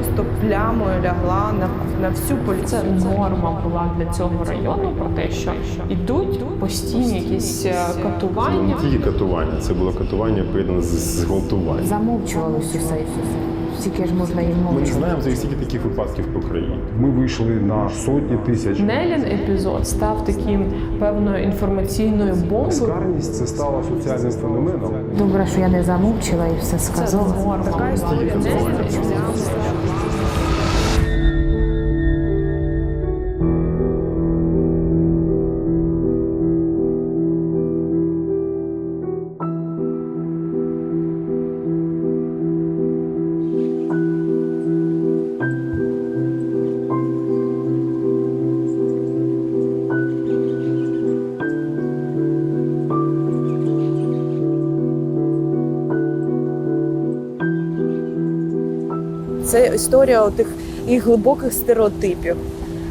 просто плямою лягла на, на всю Це норма була для цього району про те, що йдуть постійні якісь е, катування. Ті катування, це було катування поєднане з зґвалтуванням. Замовчувалось усе. Скільки ж можна їм Ми не знаємо за скільки таких випадків по країні. Ми вийшли на сотні тисяч. Нелін епізод став таким певною інформаційною бомбою. Скарність це стало соціальним феноменом. Добре, що я не замовчила і все Це сказала. Це Така історія історія тих і глибоких стереотипів,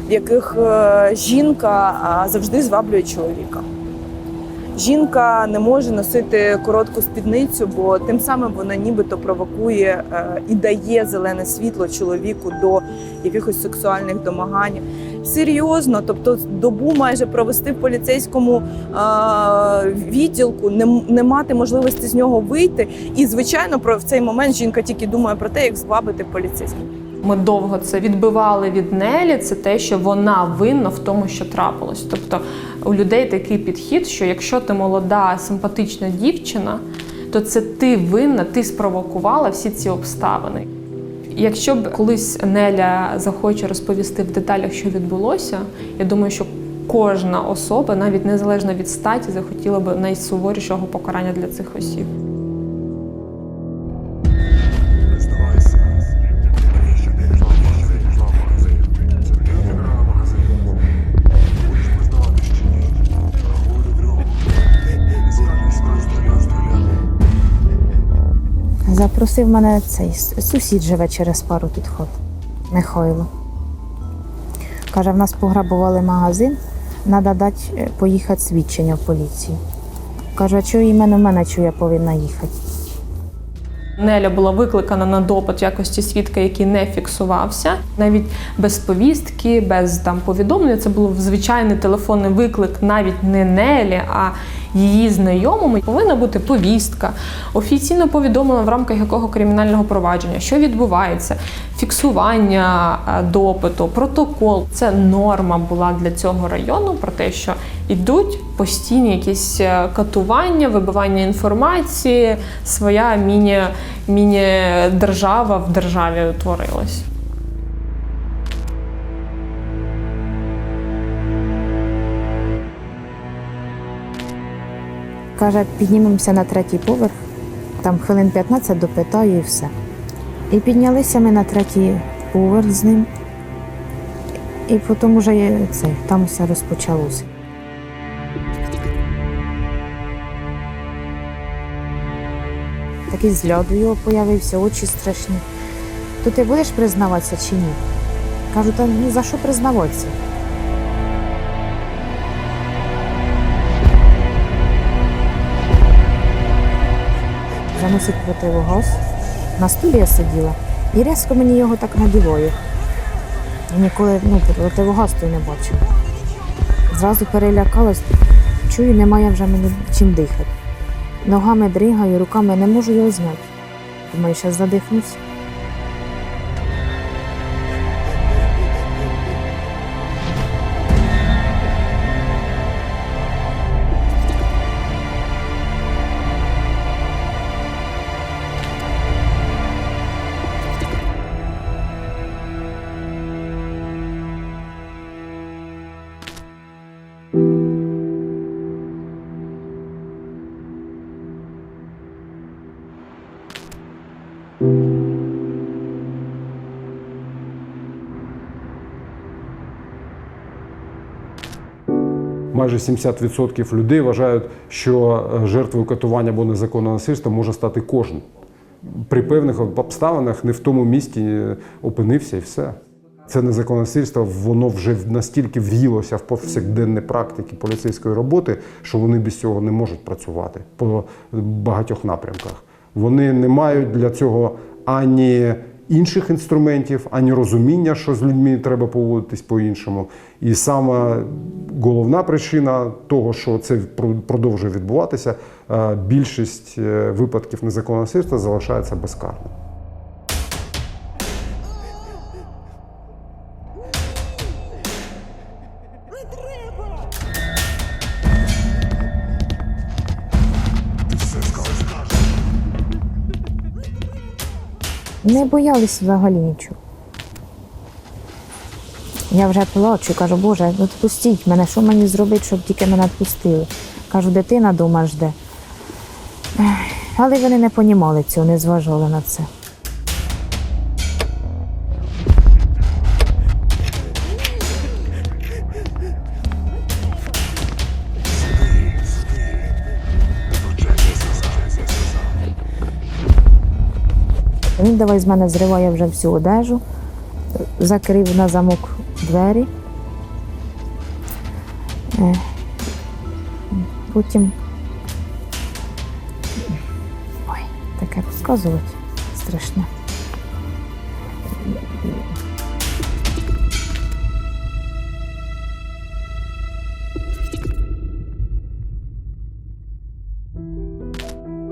в яких е, жінка завжди зваблює чоловіка. Жінка не може носити коротку спідницю, бо тим самим вона нібито провокує е, і дає зелене світло чоловіку до якихось сексуальних домагань. Серйозно, тобто добу майже провести в поліцейському е, відділку, не, не мати можливості з нього вийти. І звичайно, про в цей момент жінка тільки думає про те, як звабити поліцейських. Ми довго це відбивали від Нелі. Це те, що вона винна в тому, що трапилось. Тобто у людей такий підхід, що якщо ти молода, симпатична дівчина, то це ти винна, ти спровокувала всі ці обставини. Якщо б колись Неля захоче розповісти в деталях, що відбулося, я думаю, що кожна особа, навіть незалежно від статі, захотіла б найсуворішого покарання для цих осіб. Запросив мене цей сусід живе через пару тут ход. Михайло. Каже, в нас пограбували магазин, треба дати е, поїхати свідчення в поліцію. Каже, а чого іменно мене чого я повинна їхати? Неля була викликана на допит якості свідка, який не фіксувався, навіть без повістки, без там повідомлення. Це був звичайний телефонний виклик, навіть не Нелі, а її знайомому. Повинна бути повістка, офіційно повідомлена в рамках якого кримінального провадження, що відбувається, фіксування е, допиту, протокол. Це норма була для цього району про те, що йдуть постійні якісь е, катування, вибивання інформації, своя міні, міні-держава в державі утворилась. Каже, піднімемося на третій поверх, там хвилин 15 допитаю і все. І піднялися ми на третій поверх з ним. І потім вже це, там все розпочалося. Такий зльот у його появився, очі страшні. То ти будеш признаватися чи ні? Кажу, та ну за що признаватися? Заносить противогаз. На стулі я сиділа і різко мені його так надівою. Я ніколи ну, противогаз той не бачила. Зразу перелякалась, чую, немає вже мені чим дихати. Ногами дригаю, руками не можу його зняти. Думаю, зараз задихнусь. Майже 70% людей вважають, що е, жертвою катування або незаконного насильства може стати кожен. При певних обставинах не в тому місті е, опинився і все. Це незаконне насильство, воно вже настільки в'їлося в повсякденні практики поліцейської роботи, що вони без цього не можуть працювати по багатьох напрямках. Вони не мають для цього ані інших інструментів, ані розуміння, що з людьми треба поводитись по-іншому. І саме головна причина того, що це про- продовжує відбуватися, е, більшість е, випадків незаконного насильства залишається безкарним. Не боялись взагалі нічого. Я вже плачу, кажу, Боже, ну відпустіть мене, що мені зробити, щоб тільки мене відпустили. Кажу, дитина дома жде. Але вони не понімали цього, не зважали на це. Він давай з мене зриває вже всю одежу, закрив на замок двері. Е, Потім. Ой, таке розказувати страшне.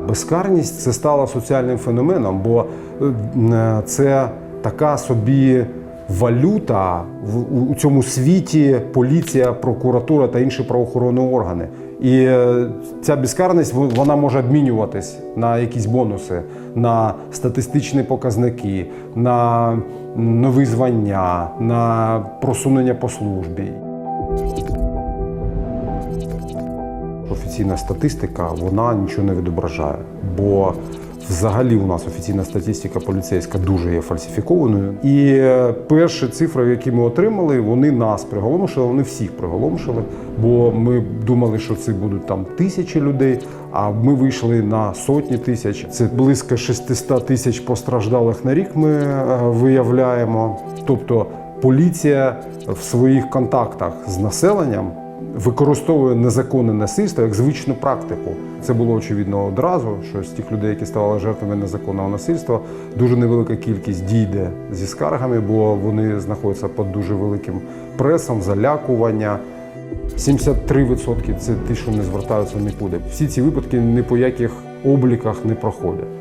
Безкарність це стало соціальним феноменом, бо е, це така собі валюта у цьому світі поліція, прокуратура та інші правоохоронні органи. І е, ця безкарність вона може обмінюватись на якісь бонуси, на статистичні показники, на нові звання, на просунення по службі. Офіційна статистика вона нічого не відображає, бо взагалі у нас офіційна статистика поліцейська дуже є фальсифікованою. І е, перші цифри, які ми отримали, вони нас приголомшили, вони всіх приголомшили. Бо ми думали, що це будуть там тисячі людей. А ми вийшли на сотні тисяч. Це близько 600 тисяч постраждалих на рік. Ми е, виявляємо. Тобто поліція в своїх контактах з населенням використовує незаконне насильство як звичну практику. Це було очевидно одразу, що з тих людей, які ставали жертвами незаконного насильства, дуже невелика кількість дійде зі скаргами, бо вони знаходяться під дуже великим пресом, залякування. 73% це ті, що не звертаються нікуди. Всі ці випадки ні по яких обліках не проходять.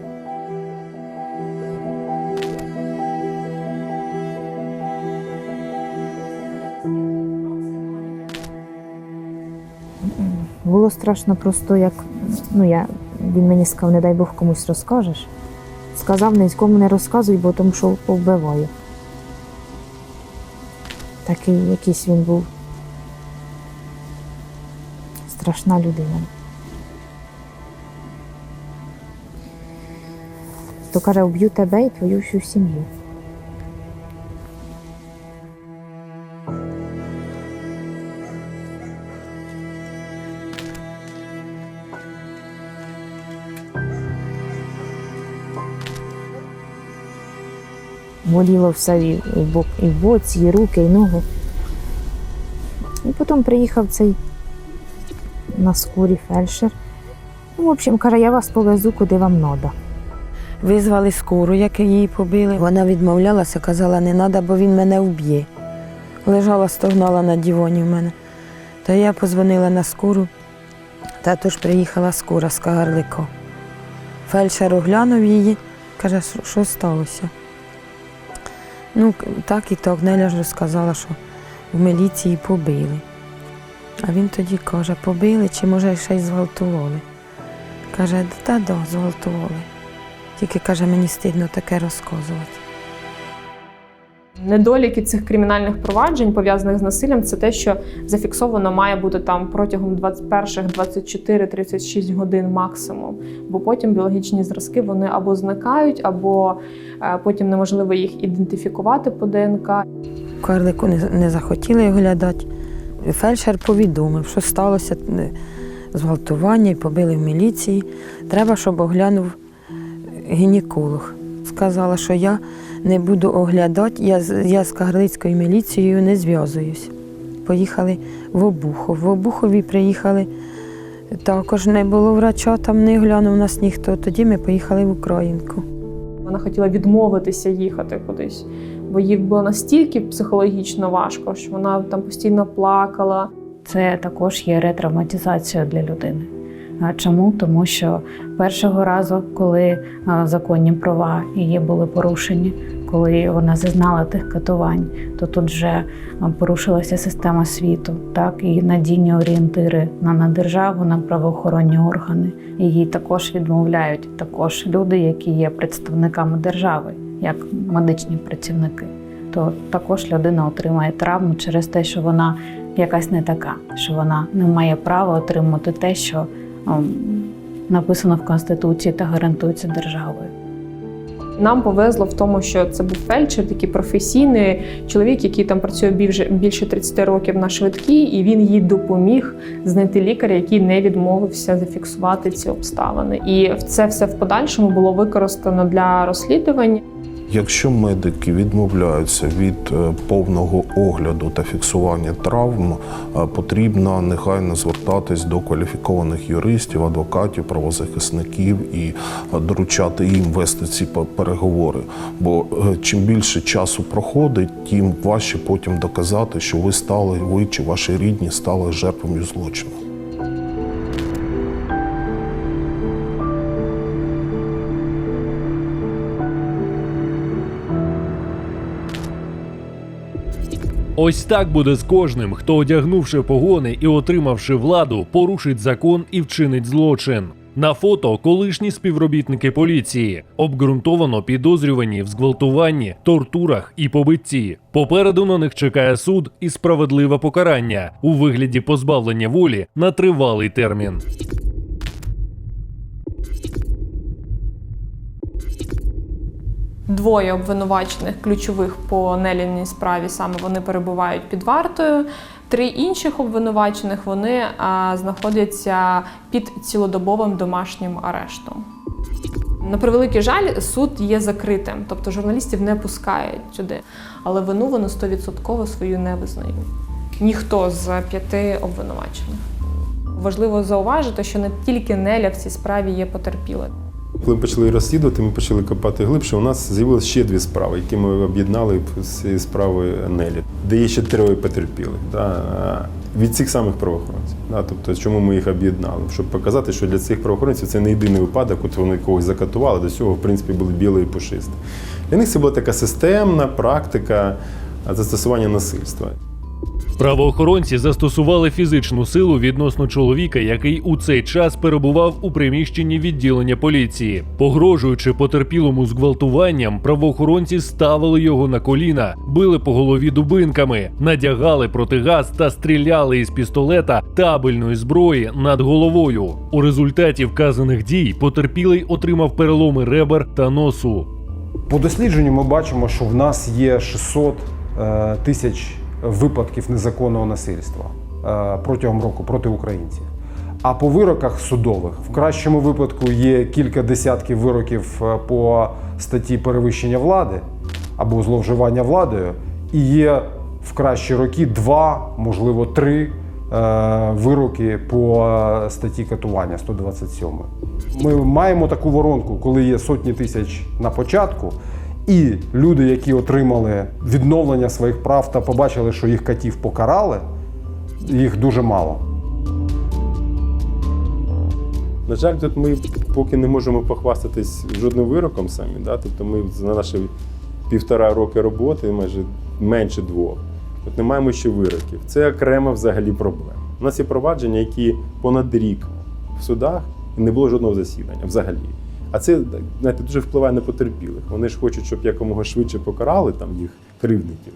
Було страшно просто, як ну я, він мені сказав, не дай Бог комусь розкажеш. Сказав, нікому не розказуй, бо тому що повбиваю. Такий якийсь він був. Страшна людина. То каже, вб'ю тебе і твою всю сім'ю. Боліло все і в бок, і в боці, і руки, і ноги. І потім приїхав цей на скорі фельдшер. Ну, в общем, каже, я вас повезу, куди вам треба. Визвали скору, як її побили. Вона відмовлялася, казала, не треба, бо він мене вб'є. Лежала, стогнала на дивані в мене. То я позвонила на скору, та тож приїхала скора з Кагарлико. Фельдшер оглянув її, каже, «Що- що сталося. Ну, так і так, Неля ж розказала, що в міліції побили. А він тоді каже, побили чи може ще й зґвалтували. Каже, да, да, зґвалтували. Тільки каже, мені стидно таке розказувати. Недоліки цих кримінальних проваджень, пов'язаних з насиллям, це те, що зафіксовано має бути там протягом 21 24-36 годин максимум. Бо потім біологічні зразки вони або зникають, або е, потім неможливо їх ідентифікувати по ДНК. Карлику не, захотіли оглядати. Фельдшер повідомив, що сталося е, зґвалтування і побили в міліції. Треба, щоб оглянув гінеколог. Сказала, що я не буду оглядати, я, з- я з Кагарлицькою міліцією не зв'язуюсь. Поїхали в Обухов. В Обухові приїхали. Також не було врача, там не оглянув нас ніхто. Тоді ми поїхали в Українку. Вона хотіла відмовитися їхати кудись, бо їй було настільки психологічно важко, що вона там постійно плакала. Це також є ретравматизацією для людини. А Чому? Тому що першого разу, коли законні права її були порушені, коли вона зазнала тих катувань, то тут вже порушилася система світу, так і надійні орієнтири на, на державу, на правоохоронні органи. Їй також відмовляють також люди, які є представниками держави, як медичні працівники. То також людина отримає травму через те, що вона якась не така, що вона не має права отримати те, що ем, написано в Конституції та гарантується державою. Нам повезло в тому, що це був фельдшер, такий професійний чоловік, який там працює більше, більше 30 років на швидкій, і він їй допоміг знайти лікаря, який не відмовився зафіксувати ці обставини. І це все в подальшому було використано для розслідування. Якщо медики відмовляються від е, повного огляду та фіксування травм, е, потрібно негайно звертатись до кваліфікованих юристів, адвокатів, правозахисників і е, доручати їм вести ці переговори. Бо чим більше часу проходить, тим важче потім доказати, що ви стали, ви чи ваші рідні стали жертвою злочину. Ось так буде з кожним, хто одягнувши погони і отримавши владу, порушить закон і вчинить злочин. На фото колишні співробітники поліції обґрунтовано підозрювані в зґвалтуванні, тортурах і побитті. Попереду на них чекає суд і справедливе покарання у вигляді позбавлення волі на тривалий термін. Двоє обвинувачених ключових по Неліній справі саме вони перебувають під вартою. Три інших обвинувачених вони а, знаходяться під цілодобовим домашнім арештом. На превеликий жаль, суд є закритим, тобто журналістів не пускають сюди. Але вину вони 100% свою не визнають. Ніхто з п'яти обвинувачених. Важливо зауважити, що не тільки Неля в цій справі є потерпілою. Коли ми почали розслідувати, ми почали копати глибше. У нас з'явилися ще дві справи, які ми об'єднали з справою Нелі, де є ще троє потерпілих да, від цих самих правоохоронців. Да, тобто, чому ми їх об'єднали? Щоб показати, що для цих правоохоронців це не єдиний випадок, от вони когось закатували, до цього, в принципі, були білі і пушисті. Для них це була така системна практика застосування насильства. Правоохоронці застосували фізичну силу відносно чоловіка, який у цей час перебував у приміщенні відділення поліції. Погрожуючи потерпілому зґвалтуванням, правоохоронці ставили його на коліна, били по голові дубинками, надягали протигаз та стріляли із пістолета табельної зброї над головою. У результаті вказаних дій потерпілий отримав переломи ребер та носу. По дослідженню ми бачимо, що в нас є 600 е, тисяч випадків незаконного насильства е, протягом року проти українців. А по вироках судових в кращому випадку є кілька десятків вироків е, по статті перевищення влади або зловживання владою, і є в кращі роки два, можливо, три е, вироки по статті катування 127. Ми маємо таку воронку, коли є сотні тисяч на початку, і люди, які отримали відновлення своїх прав та побачили, що їх катів покарали, їх дуже мало. На жаль, тут ми поки не можемо похвастатись жодним вироком самі. Да? Тобто ми за наші півтора роки роботи, майже менше двох, от не маємо ще вироків. Це окрема взагалі проблема. У нас є провадження, які понад рік в судах і не було жодного засідання взагалі. А це знаєте, дуже впливає на потерпілих. Вони ж хочуть, щоб якомога швидше покарали там їх кривдників.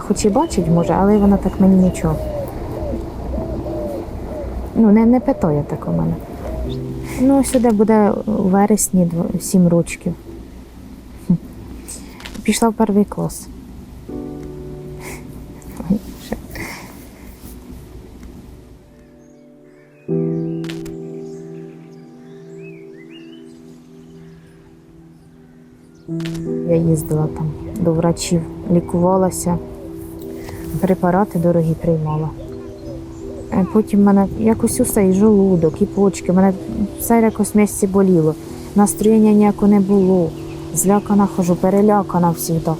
хоч і бачить, може, але вона так мені нічого. Ну, не не питає так у мене. Ну, сюди буде у вересні сім ручків. Пішла в перший клас. Я їздила там до врачів, лікувалася препарати дорогі приймала. Е, Потім мене якось усе, і желудок, і почки, мене все якось місці боліло. Настроєння ніякого не було. Злякана хожу, перелякана завжди.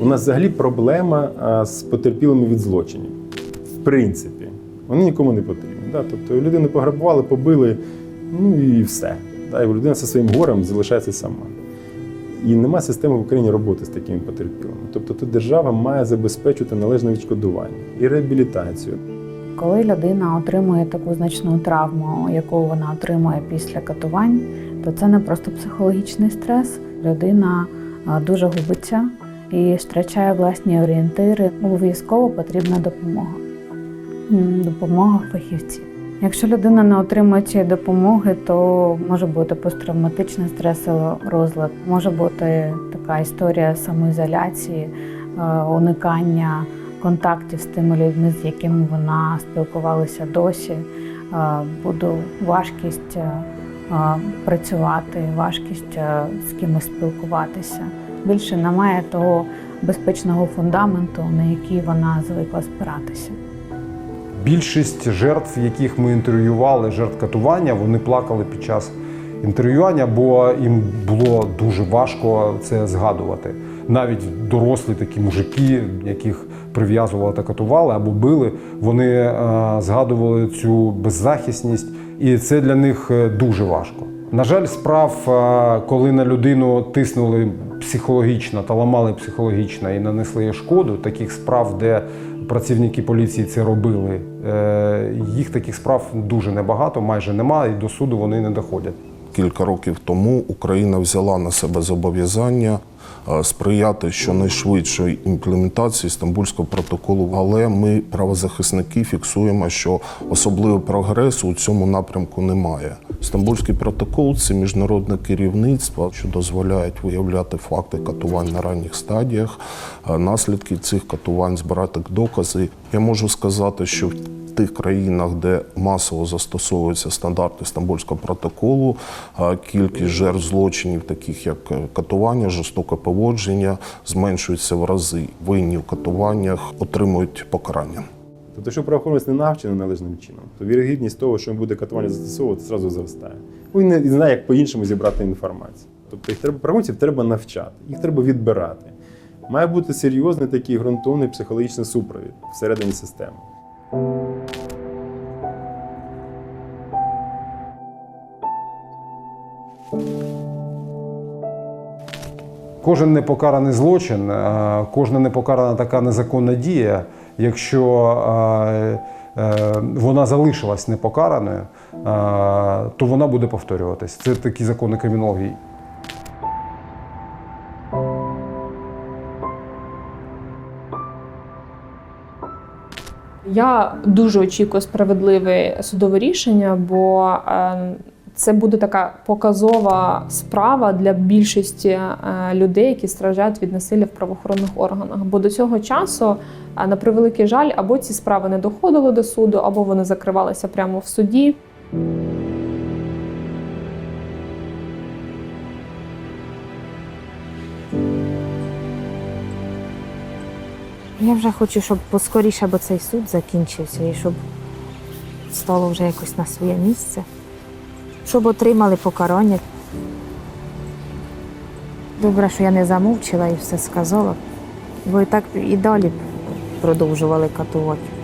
У нас взагалі проблема з потерпілими від злочинів. В принципі, вони нікому не потрібні. Да? Тобто людину пограбували, побили, ну і все. Да? І людина зі своїм горем залишається сама. І нема системи в Україні роботи з такими потерпілими. Тобто тут держава має забезпечувати належне відшкодування і реабілітацію. Коли людина отримує таку значну травму, яку вона отримує після катувань, то це не просто психологічний стрес. Людина дуже губиться і втрачає власні орієнтири. Обов'язково потрібна допомога. Допомога фахівців. Якщо людина не отримує цієї допомоги, то може бути посттравматичний стресовий розлад, може бути така історія самоізоляції, е, уникання контактів з тими людьми, з якими вона спілкувалася досі, е, буде важкість е, працювати, важкість з кимось спілкуватися. Більше немає того безпечного фундаменту, на який вона звикла спиратися. Більшість жертв, яких ми інтерв'ювали, жертв катування, вони плакали під час інтерв'ювання, бо їм було дуже важко це згадувати. Навіть дорослі такі мужики, яких прив'язували та катували або били, вони е, згадували цю беззахисність, і це для них е, дуже важко. На жаль, справ, е, коли на людину тиснули психологічно та ламали психологічно і нанесли шкоду, таких справ, де працівники поліції це робили, е, їх таких справ дуже небагато, майже немає, і до суду вони не доходять. Кілька років тому Україна взяла на себе зобов'язання сприяти щонайшвидшої імплементації Стамбульського протоколу. Але ми, правозахисники, фіксуємо, що особливого прогресу у цьому напрямку немає. Стамбульський протокол це міжнародне керівництво, що дозволяють виявляти факти катувань на ранніх стадіях, е, наслідки цих катувань, збирати докази. Я можу сказати, що тих країнах, де масово застосовуються стандарти Стамбульського протоколу, а кількість жертв злочинів, таких як е, катування, жорстоке поводження, зменшується в рази. Винні в катуваннях отримують покарання. Тобто, якщо правоохоронець не навчений належним чином, то вірогідність того, що він буде катування застосовувати, зразу зростає. Він не знає, як по-іншому зібрати інформацію. Тобто їх треба правоохоронців треба навчати, їх треба відбирати. Має бути серйозний такий ґрунтовний психологічний супровід всередині системи. Кожен непокараний злочин, кожна непокарана така незаконна дія, якщо е, вона залишилась непокараною, то вона буде повторюватись. Це такі закони кримінології. Я дуже очікую справедливе судове рішення, бо е, це буде така показова справа для більшості е, людей, які страждають від насилля в правоохоронних органах. Бо до цього часу, е, на превеликий жаль, або ці справи не доходили до суду, або вони закривалися прямо в суді. Я вже хочу, щоб поскоріше бо цей суд закінчився і щоб стало вже якось на своє місце, щоб отримали покарання. Добре, що я не замовчила і все сказала, бо і так і далі продовжували катувати.